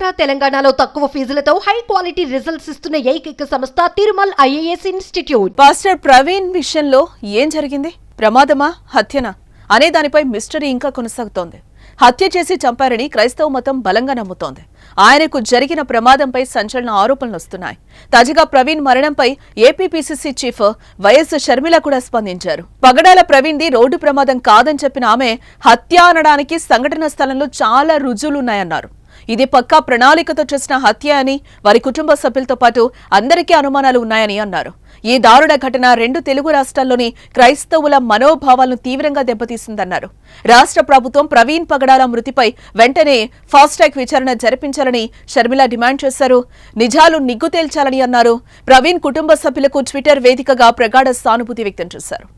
ఆంధ్ర తెలంగాణలో తక్కువ ఫీజులతో high quality results ఇస్తున్న ఏకైక సంస్థ Tirumal IAS institute. Pastor Praveen విషయంలో ఏం జరిగింది? ప్రమాదమా? హత్యనా? అనే దానిపై మిస్టరీ ఇంకా కొనసాగుతోంది. హత్య చేసి చంపారని క్రైస్తవ మతం బలంగా నమ్ముతోంది. ఆయనకు జరిగిన ప్రమాదంపై సంచలన ఆరోపణలు వస్తున్నాయి. తాజాగా Praveen మరణంపై APPCC chief Y S Sharmila కూడా స్పందించారు. పగడాల ప్రవీణ్ది రోడ్డు ప్రమాదం కాదని చెప్పిన ఆమె హత్య అనడానికి సంఘటన స్థలంలో చాలా రుజువులున్నాయన్నారు. ఇది పక్కా ప్రణాళికతో చేసిన హత్య అని వారి కుటుంబ సభ్యులతో పాటు అందరికీ అనుమానాలు ఉన్నాయని అన్నారు. ఈ దారుణ ఘటన రెండు తెలుగు రాష్ట్రాల్లోని క్రైస్తవుల మనోభావాలను తీవ్రంగా దెబ్బతీసిందన్నారు. రాష్ట్ర ప్రభుత్వం ప్రవీణ్ పగడాల మృతిపై వెంటనే ఫాస్ట్రాక్ విచారణ జరిపించాలని షర్మిల డిమాండ్ చేశారు. నిజాలు నిగ్గు తేల్చాలని అన్నారు. ప్రవీణ్ కుటుంబ సభ్యులకు ట్విట్టర్ వేదికగా ప్రగాఢ సానుభూతి వ్యక్తం చేశారు.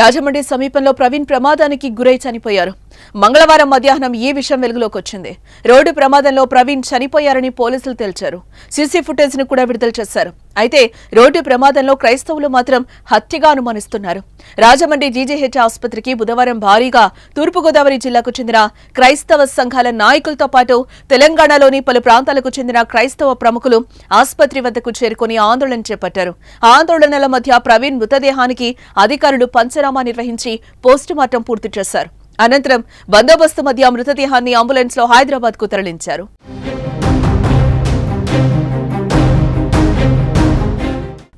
రాజమండ్రి సమీపంలో ప్రవీణ్ ప్రమాదానికి గురై చనిపోయారు. మంగళవారం మధ్యాహ్నం ఈ విషయం వెలుగులోకి వచ్చింది. రోడ్డు ప్రమాదంలో ప్రవీణ్ చనిపోయారని పోలీసులు తేల్చారు. సీసీ ఫుటేజ్ను కూడా విడుదల చేశారు. అయితే రోడ్డు ప్రమాదంలో క్రైస్తవులు మాత్రం హత్యగా అనుమానిస్తున్నారు. రాజమండ్రి జీజీహెచ్ ఆసుపత్రికి బుధవారం భారీగా తూర్పుగోదావరి జిల్లాకు చెందిన క్రైస్తవ సంఘాల నాయకులతో పాటు తెలంగాణలోని పలు ప్రాంతాలకు చెందిన క్రైస్తవ ప్రముఖులు ఆసుపత్రి వద్దకు చేరుకుని ఆందోళన చేపట్టారు. ఆందోళనల మధ్య ప్రవీణ్ మృతదేహానికి అధికారులు పంచనామా నిర్వహించి పోస్టుమార్టం పూర్తి చేశారు. అనంతరం బందోబస్తు మధ్య మృతదేహాన్ని అంబులెన్స్లో హైదరాబాద్కు తరలించారు.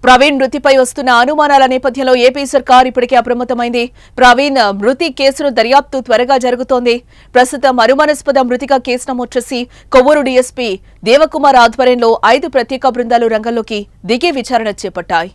ప్రవీణ్ మృతిపై వస్తున్న అనుమానాల నేపథ్యంలో ఏపీ సర్కార్ ఇప్పటికే అప్రమత్తమైంది. ప్రవీణ్ మృతి కేసును దర్యాప్తు త్వరగా జరుగుతోంది. ప్రస్తుతం అనుమానాస్పద మృతిగా కేసు నమోదు చేసి కొవ్వూరు డీఎస్పీ దేవకుమార్ ఆధ్వర్యంలో ఐదు ప్రత్యేక బృందాలు రంగంలోకి దిగి విచారణ చేపట్టాయి.